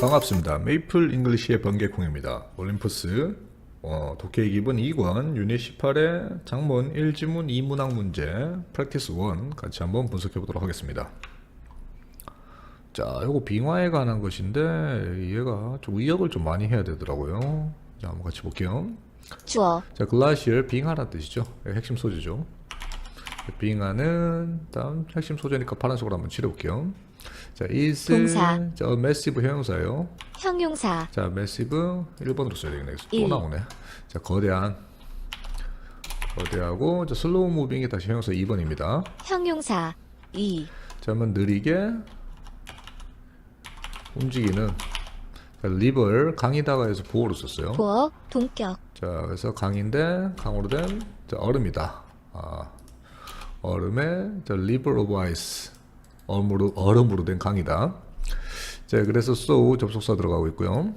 반갑습니다. 메이플 잉글리시의 번개콩입니다. 올림푸스 어, 독해 기본 2권 유닛 18의 장문 1지문 2문항 문제 프랙티스 1 같이 한번 분석해 보도록 하겠습니다. 자, 요거 빙화에 관한 것인데 얘가 좀 의역을 좀 많이 해야 되더라고요. 자, 한번 같이 볼게요. 주어, 자, 글라시얼 빙하라는 뜻이죠. 이게 핵심 소재죠. 빙하는 다음 핵심 소재니까 파란색으로 한번 칠해볼게요. 자, is 동사. 자, massive 형용사예요. 형용사, 자, massive 1번으로 써야 되겠네. 또 일. 나오네. 자, 거대한 거대하고 자, slow moving이 다시 형용사 2번입니다. 형용사, 이, 자, 한번 느리게 움직이는 자, 리벌 강이다가 해서 보호로 썼어요. 보어, 동격, 자, 그래서 강인데 강으로 된 자, 얼음이다. 아, 얼음의 자, river of ice. 얼음으로, 얼음으로 된 강이다. 자, 그래서 so 접속사 들어가고 있고요.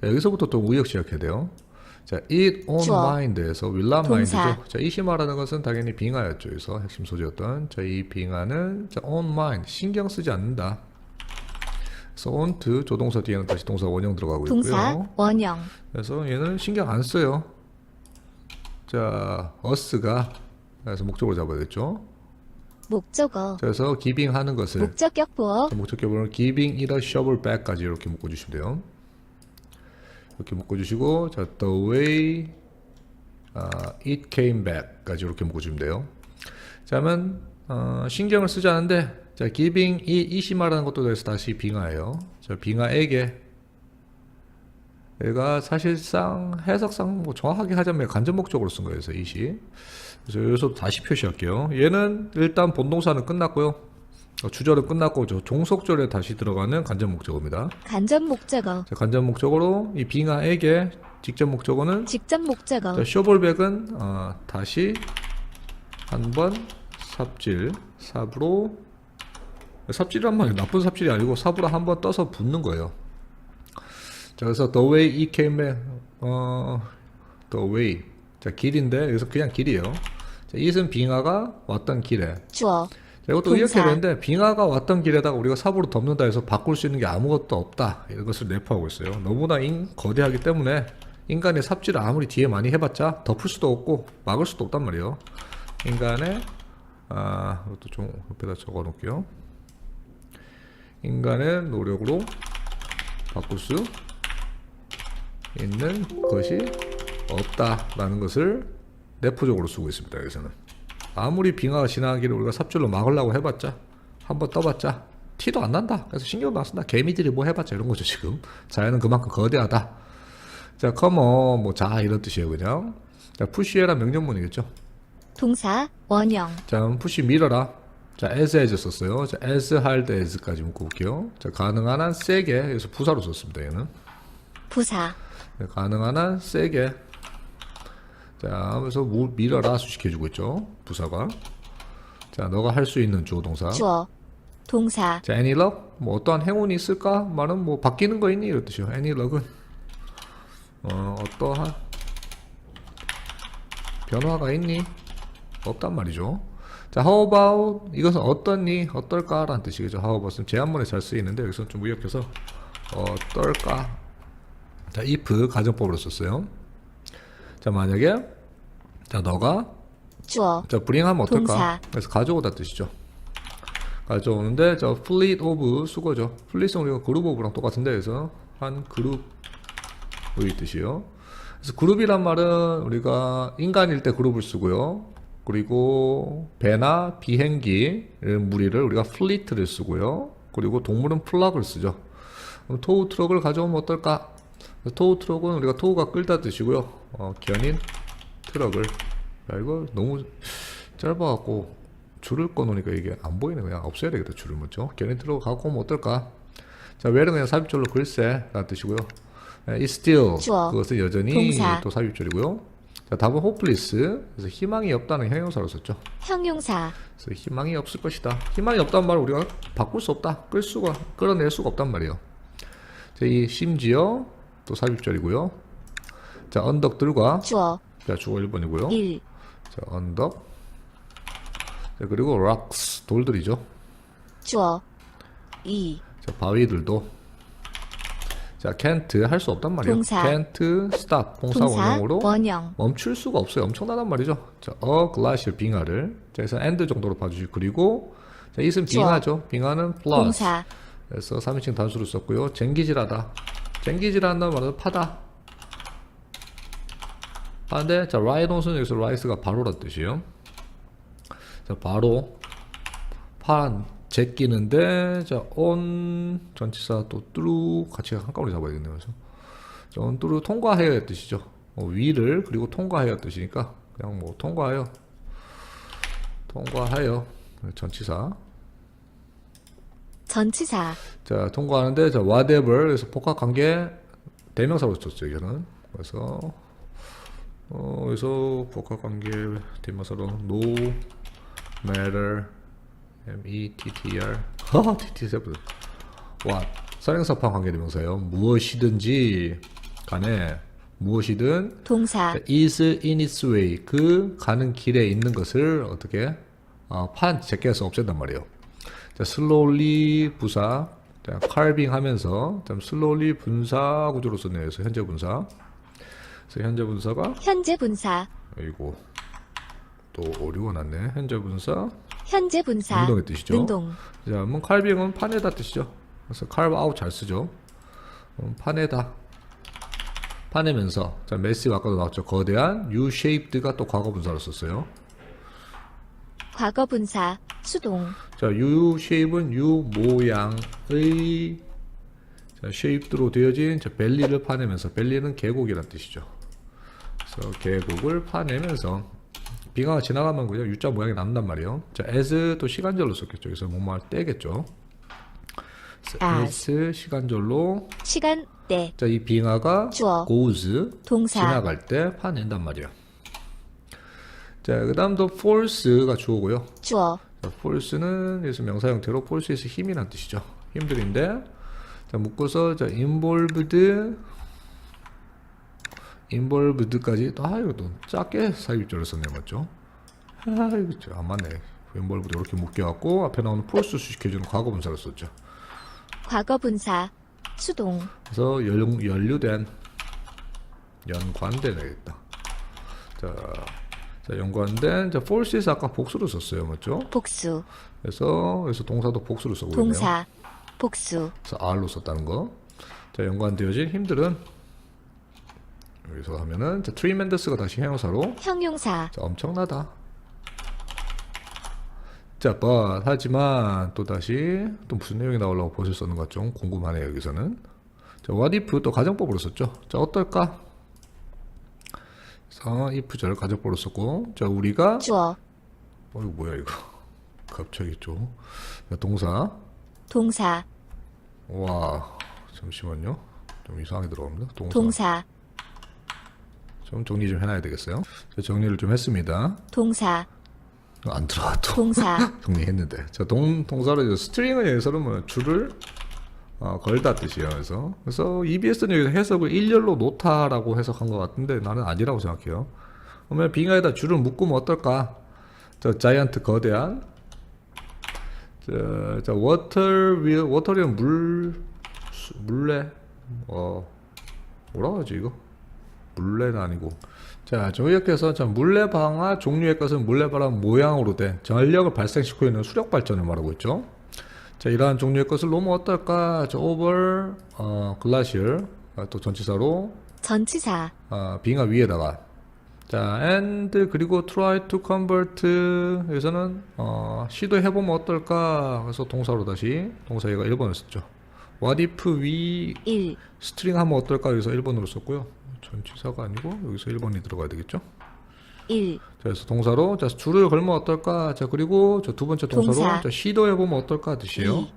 자, 여기서부터 또 우역 시작해야 돼요. 자, it on 주어. mind에서 will not 동사. mind죠. 자, 이시 말하는 것은 당연히 빙하였죠. 여기서 핵심 소재였던. 자, 이 빙하는 자, on mind 신경 쓰지 않는다. 그래서 on to 조동사 뒤에는 다시 동사 원형 들어가고 동사, 있고요. 원형, 그래서 얘는 신경 안 써요. 자, us가 그래서 목적으로 잡아야겠죠. 목적어, 그래서 giving 하는 것을 목적격 보어, 목적격으로는 giving it a shovel back까지 이렇게 묶어 주시면 돼요. 이렇게 묶어 주시고 자, the way 아, it came back까지 이렇게 묶어 주면 돼요. 자, 그러면 어, 신경을 쓰지 않은데 자, giving it, it이 말하는 것도 대해서 다시 빙하예요. 자, 빙하에게 얘가 사실상 해석상 뭐 정확하게 하자면 간접 목적으로 쓴 거예요. 그래서 it이. 그래서 여기서 다시 표시할게요. 얘는 일단 본동사는 끝났고요. 어, 주절은 끝났고 저 종속절에 다시 들어가는 간접 목적어입니다. 간접 목적어, 자, 간접 목적어로 이 빙하에게 직접 목적어는 직접 목적어, 자, 쇼볼백은 어, 다시 한 번 삽질 삽으로 삽질이란 말이 나쁜 삽질이 아니고 삽으로 한 번 떠서 붓는 거예요. 자, 그래서 the way it came back 어, the way 자 길인데 여기서 그냥 길이에요. 자, it은 빙하가 왔던 길에. 주어, 자, 이것도 동사. 이렇게 되는데 빙하가 왔던 길에다가 우리가 삽으로 덮는다 해서 바꿀 수 있는 게 아무것도 없다. 이런 것을 내포하고 있어요. 너무나 인, 거대하기 때문에 인간의 삽질을 아무리 뒤에 많이 해봤자 덮을 수도 없고 막을 수도 없단 말이에요. 인간의 아 이것도 좀 옆에다 적어 놓을게요. 인간의 노력으로 바꿀 수 있는 것이 없다라는 것을 내포적으로 쓰고 있습니다 여기서는 아무리 빙하가 지나가기를 우리가 삽질로 막으려고 해봤자 한번 떠봤자 티도 안 난다. 그래서 신경도 안 쓴다. 개미들이 뭐 해봤자 이런 거죠 지금. 자연은 그만큼 거대하다. 자, come 뭐자 이런 뜻이에요 그냥. 자, 푸시해라 명령문이겠죠. 동사, 원형, 자, 푸시 밀어라. 자, as as 썼어요. 자, as hard as까지 묶어 볼게요. 자, 가능한 한 세게 그래서 부사로 썼습니다 얘는. 부사, 네, 가능한 한 세게 자 하면서 무, 밀어라 수식해주고 있죠 부사가. 자 너가 할 수 있는 주어 동사. 주어, 동사, 자 any luck? 뭐 어떠한 행운이 있을까? 말은 뭐 바뀌는 거 있니? 이런 뜻이요. any luck은 어 어떠한 변화가 있니? 없단 말이죠. 자 how about 이것은 어떠니? 어떨까? 라는 뜻이겠죠. how about은 제한문에 잘 쓰이는데 여기서 좀 의역해서 어떨까? 자 if 가정법으로 썼어요. 자 만약에 자 너가 주어, 자 브링하면 어떨까? 동사. 그래서 가져오다 뜻이죠. 가져오는데 저 fleet of 수거죠. 플릿은 우리가 그룹 오브랑 똑같은데 그래서 한 그룹의 뜻이요. 그래서 그룹이란 말은 우리가 인간일 때 그룹을 쓰고요. 그리고 배나 비행기 무리를 우리가 플리트를 쓰고요. 그리고 동물은 플락을 쓰죠. 그럼 토우 트럭을 가져오면 어떨까? 토우 트럭은 우리가 토우가 끌다 뜻이고요. 어, 견인 트럭을. 야 이거 너무 짧아갖고 줄을 꺼놓으니까 이게 안 보이네. 그냥 없애야 되겠다 줄을. 먼저 견인 트럭 갖고 오면 어떨까? 자 where는 그냥 삽입절로 글쎄 라는 뜻이고요. 예, is still 주어. 그것은 여전히 동사. 또 삽입절이고요. 자 답은 hopeless. 그래서 희망이 없다는 형용사로 썼죠. 형용사, 그래서 희망이 없을 것이다. 희망이 없다는 말을 우리가 바꿀 수 없다. 끌 수가 끌어낼 수가 없단 말이에요. 자, 이 심지어 또 삽입절이고요. 자 언덕들과 주어, 자 주어 1번이고요 일, 자, 언덕. 자, 그리고 rocks, 돌들이죠. 주어, 이, 자, 바위들도 자, can't 할 수 없단 말이에요. 동사. can't stop 동사, 동사 원형으로 원형 멈출 수가 없어요. 엄청나단 말이죠. 자, a glacier 빙하를 자, 그래서 and 정도로 봐주시고 그리고 자, 이은. 빙하죠. 빙하는 plus. 동사 그래서 3인칭 단수를 썼고요. 쟁기질하다. 쟁기질한다는 말은 파다. 파인데 자, right on은 여기서 right가 바로란 뜻이에요. 자, 바로 판 제끼는데 자, on 전치사 또 through 같이 한꺼번에 잡아야겠네요. 그래서 자, on through 통과해야 뜻이죠. 어, 위를 그리고 통과해야 뜻이니까 그냥 뭐 통과해요. 통과해요. 전치사. 전치사 자, 통과하는데, 자, whatever. 그래서 복합 관계 대명사로 썼죠, 이거는. 그래서, 어, 그래서 복합 관계 대명사로 no matter, m-e-t-t-r. 하, t-t-r. what. 선행사판 관계 대명사예요. 무엇이든지 간에, 무엇이든 동사 자, is in its way 그 가는 길에 있는 것을 어떻게 어, 판 제껴서 없앤단 말이에요. 자, slowly 부사, 자, carving 하면서 좀 slowly 분사 구조로 썼네요. 그래서 현재 분사. 그래서 현재 분사가 현재 분사 아이고 또 났네. 현재 분사 현재 분사 능동의 뜻이죠. 능동 자, 뭐 carving은 파내다 뜻이죠. 그래서 carve out 잘 쓰죠. 음, 파내다. 파내면서 자, massive 아까도 나왔죠. 거대한 U-shaped가 또 과거 분사로 썼어요. 과거 분사 수동 자, U-shape은 U 모양의 자, shaped로 되어진 자, 벨리를 파내면서 벨리는 계곡이란 뜻이죠. 그래서 계곡을 파내면서 빙하가 지나가면 그냥 U자 모양이 남단 말이에요. 자, as 또 시간절로 썼겠죠. 그래서 때겠죠. 그래서 as. as 시간절로 시간 때 자, 이 빙하가 주어. goes 동사 지나갈 때 파낸단 말이에요. 자, 그다음도 force가 주어고요. 주어 자, force는 그래서 명사 형태로 force에서 힘이란 뜻이죠. 힘들인데 자, 묶어서 자, involved 또 아, 이거 또 작게 사입절을 썼네 맞죠? 아, 이거 좀안 맞네. involved 이렇게 묶여갖고 앞에 나오는 force 수식해주는 과거 분사를 썼죠. 과거 분사 수동 그래서 연, 연루된 연관된 되겠다. 자, 자 연관된 자 forces 아까 복수로 썼어요, 맞죠? 복수 그래서 그래서 동사도 복수로 쓰고 있네요. 동사 복수 그래서 R로 썼다는 거. 자 연관되어진 힘들은 여기서 하면은 자 tremendous가 다시 형용사로. 형용사. 자 엄청나다. 자 but 하지만 또 다시 또 무슨 내용이 나오려고 벌써 썼는 것 좀 궁금하네요 여기서는. 자 what if 또 가정법으로 썼죠. 자 어떨까? 그래서 if절 가정법으로 썼고 자 우리가 주어. 어 이거 뭐야 이거? 갑자기 좀. 자, 동사. 동사. 와 잠시만요. 좀 이상하게 들어갑니다. 동사, 동사 좀 정리 좀 해놔야 되겠어요? 자, 정리를 좀 했습니다. 동사. 안 들어가 또. 동사. 정리했는데. 자 동, 동사로 이제 스트링은 여기서는 뭐 줄을 어, 걸다 뜻이에요 그래서. 그래서 EBS는 여기서 해석을 일렬로 놓다라고 해석한 것 같은데 나는 아니라고 생각해요. 그러면 빙하에다 줄을 묶으면 어떨까? 저 자이언트 거대한. 자, 자 워터 위 워터리는 물 수- 물레? 어 뭐라고 하지 이거 물레는 아니고. 자자 물레방아 종류의 것은 물레바람 모양으로 된 전력을 발생시키고 있는 수력 발전을 말하고 있죠. 자 이러한 종류의 것을 놓으면 어떨까? 자 over 어 glacier 아, 또 전치사로. 전치사. 아, 빙하 위에다가. 자 and 그리고 try to convert 여기서는 어, 시도해보면 어떨까? 그래서 동사로 다시 동사 얘가 1번을 썼죠 what if we 1 스트링 하면 어떨까? 여기서 1번으로 썼고요. 전치사가 아니고 여기서 1번이 들어가야 되겠죠? 1 자, 그래서 동사로 자 줄을 걸면 어떨까? 자 그리고 저 두 번째 동사로 동사. 자, 시도해 보면 어떨까? 뜻이에요. 이.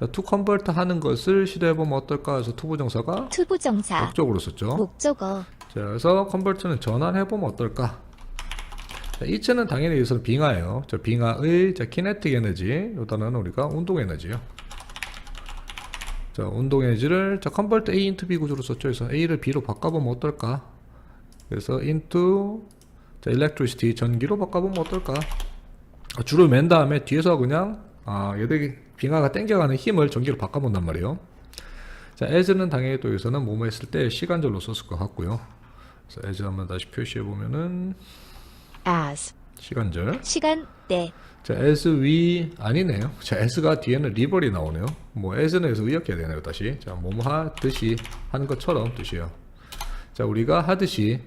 자, to convert 하는 것을 시도해 보면 어떨까? 해서 투부정사가 투부정사. 목적으로 썼죠. 목적어. 자, 그래서 컨버트는 전환해보면 어떨까? 자, 이체는 당연히 여기서는 빙하예요. 저 빙하의 자, 키네틱 에너지, 이 단어는 우리가 운동 에너지요. 자, 운동 에너지를 자, 컨버트 A into B 구조로 썼죠. 그래서 A를 B로 바꿔보면 어떨까? 그래서 into 자, electricity 전기로 바꿔보면 어떨까? 아, 줄을 맨 다음에 뒤에서 그냥 아, 얘들이 빙하가 땡겨가는 힘을 전기로 바꿔본단 말이에요. 자, as는 당연히 또 여기서는 뭐뭐 했을 때 시간절로 썼을 것 같고요. 그래서 as 한번 다시 표시해 보면은 as 시간절. 시간 때 자, as we 아니네요. 자, as가 뒤에는 리벌이 나오네요. 뭐 as는 여기서 의역해야 되네요, 다시. 자, 뭐뭐 하듯이 하는 것처럼 뜻이에요. 자, 우리가 하듯이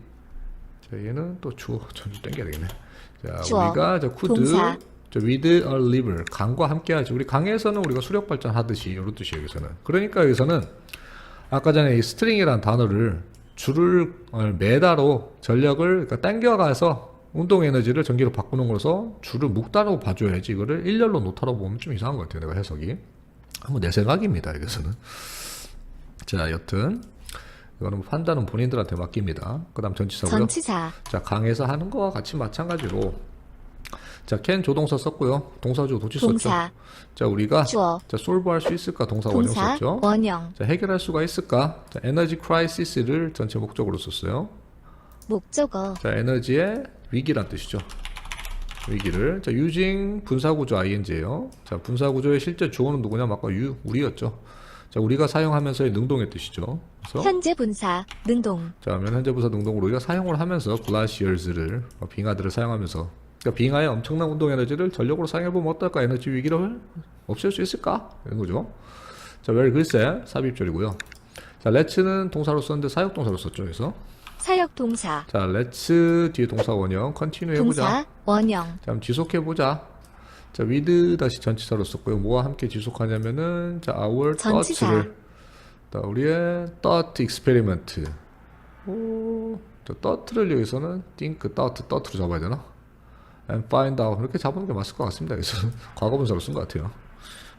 자, 얘는 또 주어 전주 땡겨야 되겠네. 자, 주어, 우리가 저 could 동사. 저 with a river 강과 함께 하지. 우리 강에서는 우리가 수력 발전 하듯이 이런 뜻이에요, 여기서는. 그러니까 여기서는 아까 전에 이 스트링이라는 단어를 줄을 어, 매다로 전력을 그러니까 당겨가서 운동 에너지를 전기로 바꾸는 거라서 줄을 묶다라고 봐줘야지 이거를 일렬로 놓다라고 보면 좀 이상한 것 같아요 내가 해석이. 한번 내 생각입니다 여기서는 자 여튼 이거는 판단은 본인들한테 맡깁니다. 그 다음 전치사고요. 전치사. 자 강에서 하는 거와 같이 마찬가지로 자 캔 조동사 썼고요. 동사주 도치 썼죠. 동사. 자 우리가 주어. 자 솔브 할 수 있을까? 동사 원형 썼죠. 원형. 자, 해결할 수가 있을까? 자, 에너지 크라이시스를 전체 목적으로 썼어요. 목적어. 자, 에너지의 위기란 뜻이죠. 위기를. 자, using 분사구조 ing예요. 자, 분사구조의 실제 주어는 누구냐? 아까 유, 우리였죠. 자, 우리가 사용하면서의 능동의 뜻이죠. 그래서 현재 분사 능동 자, 그러면 현재 분사 능동으로 우리가 사용을 하면서 글라시얼즈를 어, 빙하들을 사용하면서 그러니까 빙하의 엄청난 운동 에너지를 전력으로 사용해 보면 어떨까? 에너지 위기를 없앨 수 있을까? 이런 거죠. 자, 웰 글쎄 삽입절이고요. 자, let'는 동사로 썼는데 사역 동사로 썼죠. 그래서 사역 동사 자, let's 뒤에 동사 원형 컨티뉴 해보자. 동사 원형 자, 지속해보자. 자, with 다시 전치사로 썼고요. 뭐와 함께 지속하냐면은, 자, our 전치사. thoughts를. 자, 우리의 thought experiment. 오, 자, thought를 여기서는 think, thought, thought로 잡아야 되나? and find out. 이렇게 잡는 게 맞을 것 같습니다. 여기서 과거분사로 쓴 것 같아요.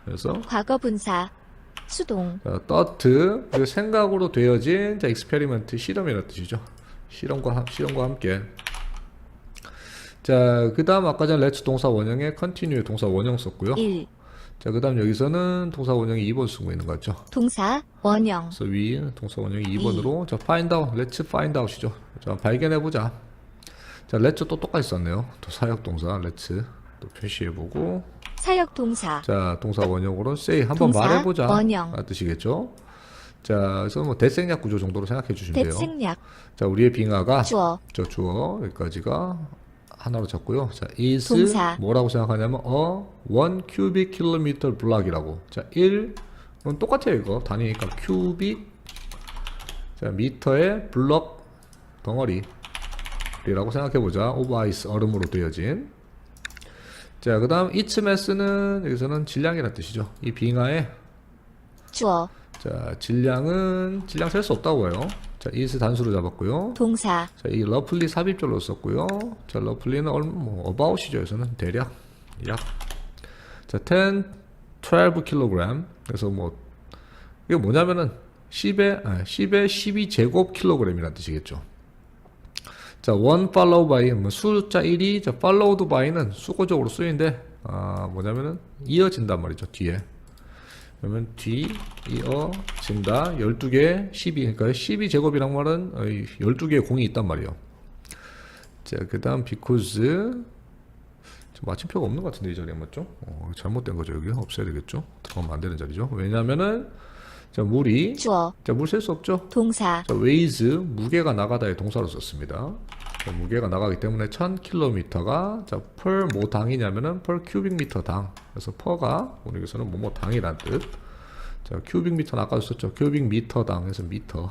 그래서, 과거 분사 수동 자, thought, 생각으로 되어진, 자, experiment, 실험이라는 뜻이죠. 실험과, 함- 실험과 함께. 자, 그 다음 아까 전 let's 동사 원형에 continue 동사 원형 썼고요. 1 자, 그 다음 여기서는 동사 원형이 2번 쓰고 있는 거 같죠? 동사 원형 그래서 위 동사 원형이 2번으로 자, find out, let's find out이죠. 자, 발견해 보자. 자, let's 또 똑같이 썼네요. 또 사역 동사 let's 또 표시해 보고 사역 동사 자, 동사 원형으로 say 한번 동사 말해 보자. 원형. 뜻이겠죠? 자, 그래서 뭐 대생략 구조 정도로 생각해 주시면 돼요. 대생략 자, 우리의 빙하가 주어 저 주어 여기까지가 하나로 잡고요. 자, is 동사. 뭐라고 생각하냐면 어, 1 cubic kilometer block이라고. 자, 1 이건 똑같아요, 이거. 단위니까 cubic 자, 미터의 블럭 덩어리 라고 생각해 보자. of ice 얼음으로 되어진. 자, 그다음 its mass는 여기서는 질량이라는 뜻이죠. 이 빙하의 주어 자, 질량은 질량 셀 수 없다고 해요. 자, is 단수로 잡았고요. 동사 자, 이 러플리 삽입절로 썼고요. 자, 러플리는 얼마 뭐 about이죠. 여기서는 대략 약. 자, 10, 12 kg. 그래서 뭐 이게 뭐냐면은 10에 아, 10에 12 제곱 킬로그램이라는 뜻이겠죠. 자, one follow by 뭐 숫자 1이 자, followed by는 수고적으로 쓰인데 아, 뭐냐면은 이어진단 말이죠. 뒤에. 그러면 뒤 이어진다 12개 12 그러니까 12 제곱이란 말은 12개의 공이 있단 말이에요. 자그 다음 because 좀 마침표가 없는 것 같은데 이 자리에 맞죠? 어, 잘못된 거죠 여기. 없애야 되겠죠? 들어가면 안 되는 자리죠? 왜냐면은 자 물이 주어. 자물 셀 수 없죠? 동사. 자 weighs 무게가 나가다의 동사로 썼습니다. 자, 무게가 나가기 때문에 1000km가 자 per 뭐 당이냐면은 per cubic meter 당 그래서 per가 우리 여기서는 뭐뭐 당이란 뜻. 자 cubic meter는 아까도 썼죠. cubic meter 당 해서 미터.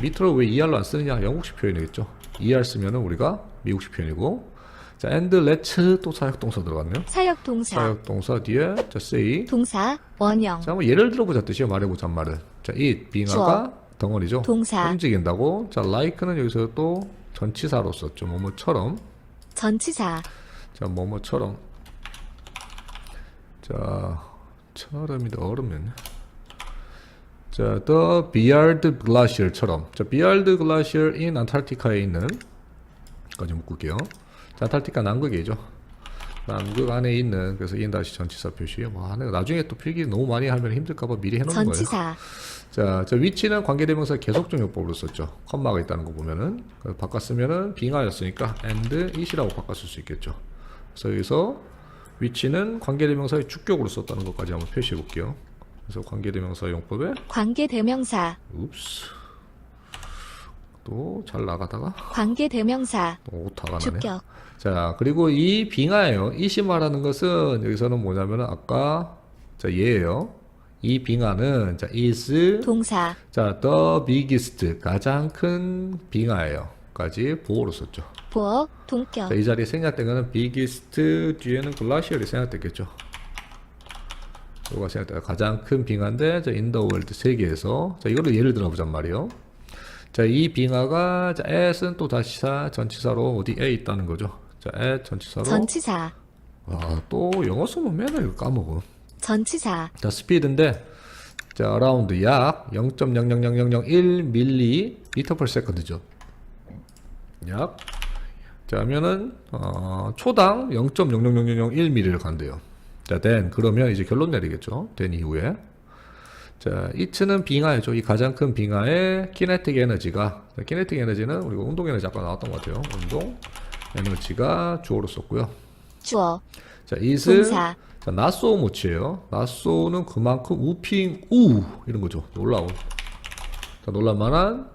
미터를 왜 ER로 안 쓰느냐? 영국식 표현이겠죠. ER 쓰면은 우리가 미국식 표현이고. 자 and let's 또 사역 동사 들어갔네요. 사역 동사 사역 동사 뒤에 자 say 동사 원형 자, 한번 예를 들어보자 뜻이요. 말해보자 말을. 자, it 빙하가 덩어리죠. 동사. 움직인다고. 자, like는 여기서 또 전치사로 썼죠. 뭐뭐처럼. 전치사 자, 뭐뭐처럼. 자, 처럼이다 얼음이네. 자, the Beard Glacier처럼. 자, Beard Glacier in Antarctica에 있는 까지 묶을게요. 자, 안타르티카 남극이죠. 남극 안에 있는 그래서 in 다시 전치사 표시. 와, 내가 나중에 또 필기 너무 많이 하면 힘들까봐 미리 해놓은 거예요. 전치사 자, 저 위치는 관계대명사 계속적 요법으로 썼죠. 컴마가 있다는 거 보면은 그래서 바꿨으면은 빙하였으니까 and it이라고 바꿨을 수 있겠죠. 그래서 여기서 위치는 관계대명사의 주격으로 썼다는 것까지 한번 표시해 볼게요. 그래서 관계대명사 용법에 관계대명사, 읍스 또 잘 나가다가 관계대명사, 또 오타가 나네. 주격, 자 그리고 이 빙하예요. 이시 말하는 것은 여기서는 뭐냐면은 아까 자 얘예요. 이 빙하는 자 is 동사, 자 the biggest 가장 큰 빙하예요.까지 보호로 썼죠. 보어, 동격, 자, 이 자리에 생략된 거는 biggest 뒤에는 글라시얼이 생략됐겠죠. 이거가 생략된 가장 큰 빙하인데 자, in the world 세계에서 자 이거를 예를 들어 보잔 말이에요. 자이 빙하가 자 at은 또 다시 사 전치사로 어디에 있다는 거죠. 자 at 전치사로 전치사, 아 또 영어 쓰면 맨날 이거 까먹어. 전치사, 자 스피드인데 자 around 약0.00001 밀리미터 per second죠. 약 자, 하면은 어, 초당 0.00001 밀리를 간대요. 자, then 그러면 이제 결론 내리겠죠. then 이후에 자, 이츠는 빙하이죠. 이 가장 큰 빙하의 키네틱 에너지가 자, 키네틱 에너지는 우리가 운동 에너지 아까 나왔던 것 같아요. 운동 에너지가 주어로 썼고요. 주어 자, is 동사, 자, 나소 모치예요. 나소는 그만큼 우핑 우 이런 거죠. 놀라운. 자, 놀랄만한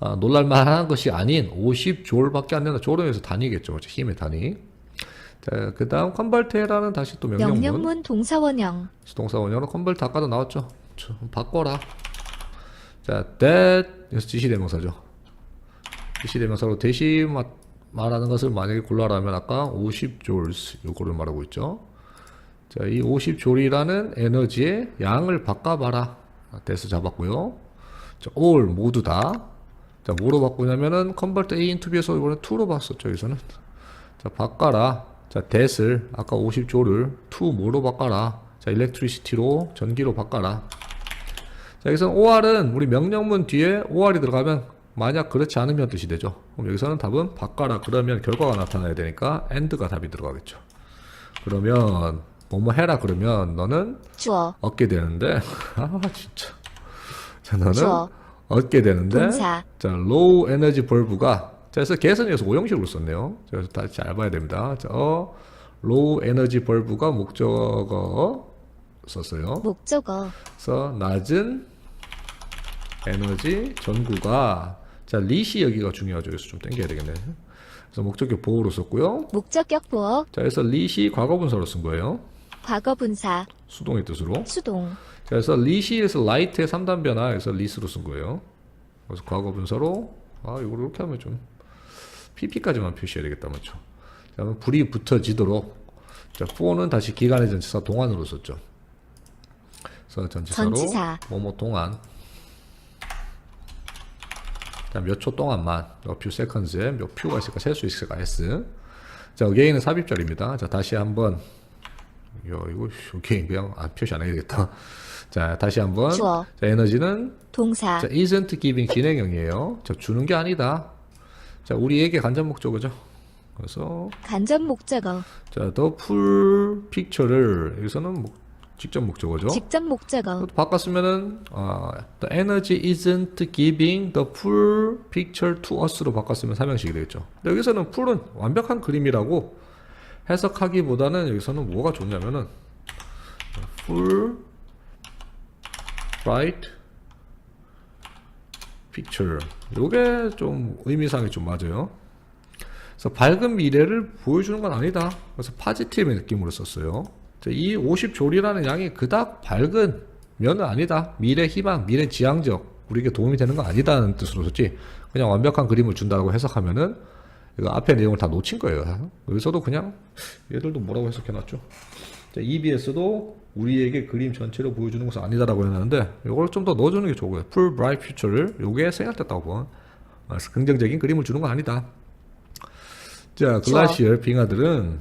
아, 놀랄만한 것이 아닌 50조울밖에 안 된다. 여기서 단위겠죠. 그렇죠? 힘의 단위. 자, 그다음 컨벌트라는 다시 또 명령문. 명령문 동사원형, 수동사 원형으로 컨벌트 아까도 나왔죠. 저, 바꿔라. 자, that 여기서 지시대명사죠. 지시대명사로 대신 마- 말하는 것을 만약에 골라라면 아까 50joules 요거를 말하고 있죠. 자, 이 50joule이라는 에너지의 양을 바꿔봐라. 대수 잡았고요. 자, all 모두 다. 자, 뭐로 바꾸냐면은 convert A into B에서 이번에 2로 바꿨었죠. 여기서는. 자, 바꿔라. 자, that을 아까 50조를 to 뭐로 바꿔라. 자, electricity로 전기로 바꿔라. 자, 여기서는 OR은 우리 명령문 뒤에 OR이 들어가면 만약 그렇지 않으면 뜻이 되죠. 그럼 여기서는 답은 바꿔라. 그러면 결과가 나타나야 되니까 and가 답이 들어가겠죠. 그러면 뭐뭐 해라 그러면 너는 주어, 얻게 되는데 아 진짜. 자 너는 주어, 얻게 되는데 동사, 자 low 에너지 벌브가 자 그래서 개선해서 오형식으로 썼네요. 자, 그래서 다시 잘 봐야 됩니다. 자 어, low 에너지 벌브가 목적어 썼어요. 목적어, 그래서 낮은 에너지 전구가 자 리시 여기가 중요하죠. 그래서 좀 땡겨야 되겠네. 그래서 목적격 보호로 썼고요. 목적격 보어, 자 그래서 리시 과거 분사로 쓴 거예요. 과거 분사, 수동의 뜻으로. 수동, 자, 그래서 리시에서 라이트의 3단 변화에서 리스로 쓴 거예요. 그래서 과거 분사로. 아 이걸 이렇게 하면 좀 pp까지만 표시해야 되겠다 맞죠? 자, 그러면 불이 붙어지도록. 자, for는 다시 기간의 전치사 동안으로 썼죠. 그래서 전치사로 전치사. 뭐뭐 동안 몇 초 동안만 몇 few seconds에 몇 퓨가 있을까 셀 수 있을까 s 자 again은 삽입절입니다. 자 다시 한번 야 이거 again 그냥 안 표시 안 해야 되겠다. 자 다시 한번 주어. 자 에너지는 동사, 자 isn't giving 진행형이에요. 자 주는 게 아니다. 자 우리에게 간접 목적어죠. 그래서 간접 목적어, 자 the full picture를 여기서는 목- 직접 목적어죠. 직접 목적어, 바꿨으면은 아, the energy isn't giving the full picture to us로 바꿨으면 삼형식이 되겠죠. 여기서는 full은 완벽한 그림이라고 해석하기보다는 여기서는 뭐가 좋냐면은 full bright picture 요게 좀 의미상이 좀 맞아요. 그래서 밝은 미래를 보여주는 건 아니다. 그래서 파지티브의 느낌으로 썼어요. 자, 이 50조리라는 양이 그닥 밝은 면은 아니다. 미래 희망, 미래 지향적, 우리에게 도움이 되는 건 아니다는 뜻으로 썼지. 그냥 완벽한 그림을 준다고 해석하면은 이거 앞에 내용을 다 놓친 거예요. 여기서도 그냥 얘들도 뭐라고 해석해놨죠. 자, EBS도 우리에게 그림 전체를 보여주는 것은 아니다라고 해놨는데 이걸 좀 더 넣어주는 게 좋고요. Full Bright Future를 요게 봐. 그래서 긍정적인 그림을 주는 건 아니다. 자, 글라시얼 빙하들은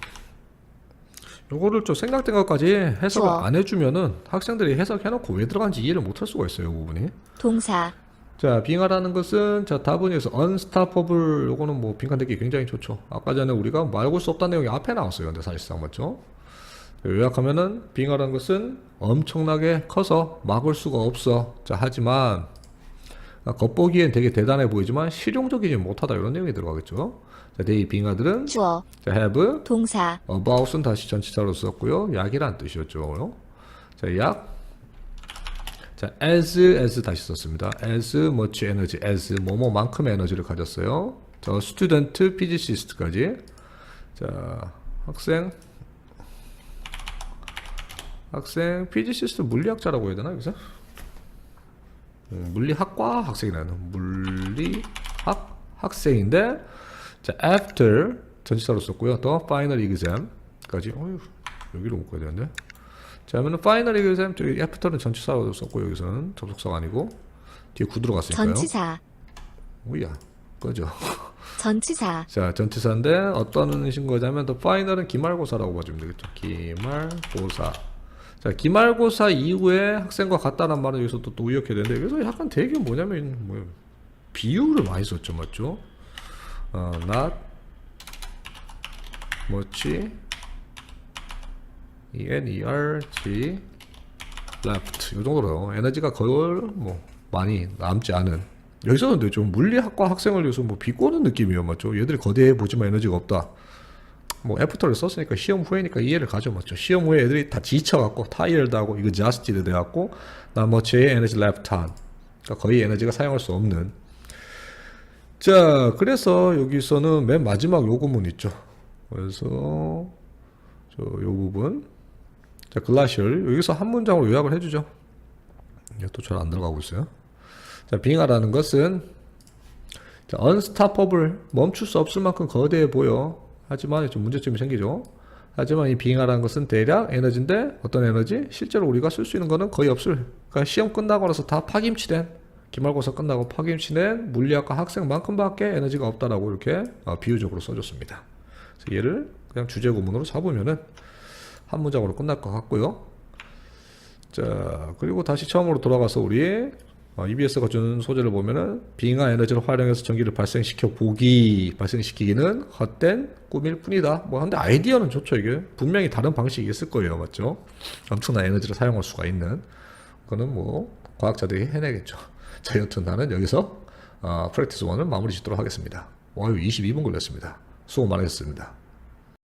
요거를 좀 생각된 것까지 해석을 좋아. 안 해주면은 학생들이 해석해놓고 왜 들어간지 이해를 못할 수가 있어요, 이 부분이. 동사, 자, 빙하라는 것은 자, 다분에서 unstoppable 요거는 뭐 빙하 되기 굉장히 좋죠. 아까 전에 우리가 말고 수 없다는 내용이 앞에 나왔어요. 근데 사실상 맞죠? 요약하면은 빙하라는 것은 엄청나게 커서 막을 수가 없어. 자, 하지만 아, 겉보기엔 되게 대단해 보이지만 실용적이지 못하다 이런 내용이 들어가겠죠. 자, 이 빙하들은 주어, 자, have, 동사, about은 다시 전치사로 썼고요. 약이란 뜻이었죠. 자, 약 자, as, as 다시 썼습니다. as much energy, as 뭐뭐만큼의 에너지를 가졌어요. 자, student, physicist까지. 자, 학생, 학생, physicist 물리학자라고 해야 되나 여기서? 음, 물리학과 학생이라는 물리학 학생인데 자 after 전치사로 썼고요. 또 final exam까지. 어휴 여기로 묶어야 되는데. 자 그러면 final exam 저기 after는 전치사로 썼고 여기서는 접속사가 아니고. 뒤에 구두로 갔으니까요. 전치사. 오야 그죠 전치사. 자 전치사인데 어떤 의신 거냐면 더 파이널은 기말고사라고 봐주면 되겠죠. 기말고사. 자 기말고사 이후에 학생과 같다는 말은 여기서 또, 또 의역해야 되는데 여기서 약간 되게 뭐냐면 뭐 비유를 많이 썼죠 맞죠 어, not much E N E R G left. 이 정도로 에너지가 거의 뭐 많이 남지 않은. 여기서는 좀 물리학과 학생을 위해서 뭐 비꼬는 느낌이에요 맞죠? 얘들이 거대해 보지만 에너지가 없다. 뭐 애프터를 썼으니까 시험 후에니까 이해를 가죠 맞죠? 시험 후에 애들이 다 지쳐갖고 타이어드 하고 이거 자스티드 돼갖고 나머지 에너지 left on 그러니까 거의 에너지가 사용할 수 없는 자 그래서 여기서는 맨 마지막 요 구문 있죠. 그래서 저 요 부분. 자 글라시얼 여기서 한 문장으로 요약을 해주죠. 이것도 잘안 들어가고 있어요. 자 빙하라는 것은 자, unstoppable 멈출 수 없을 만큼 거대해 보여. 하지만 좀 문제점이 생기죠. 하지만 이 빙하라는 것은 대략 에너지인데 어떤 에너지? 실제로 우리가 쓸 수 있는 거는 거의 없을. 그러니까 시험 끝나고 나서 다 파김치된 기말고사 끝나고 파김치된 물리학과 학생만큼밖에 에너지가 없다라고 이렇게 어, 비유적으로 써줬습니다 그래서 얘를 그냥 주제 구문으로 잡으면은 한 문장으로 끝날 것 같고요. 자, 그리고 다시 처음으로 돌아가서 우리 어, EBS가 주는 소재를 보면은 빙하 에너지를 활용해서 전기를 발생시켜 보기, 발생시키기는 헛된 꿈일 뿐이다. 뭐 근데 아이디어는 좋죠 이게 분명히 다른 방식이 있을 거예요, 맞죠? 엄청난 에너지를 사용할 수가 있는 그거는 뭐 과학자들이 해내겠죠. 자, 여튼 나는 여기서 어, 프랙티스 1을 마무리 짓도록 하겠습니다. 와유 22분 걸렸습니다. 수고 많으셨습니다.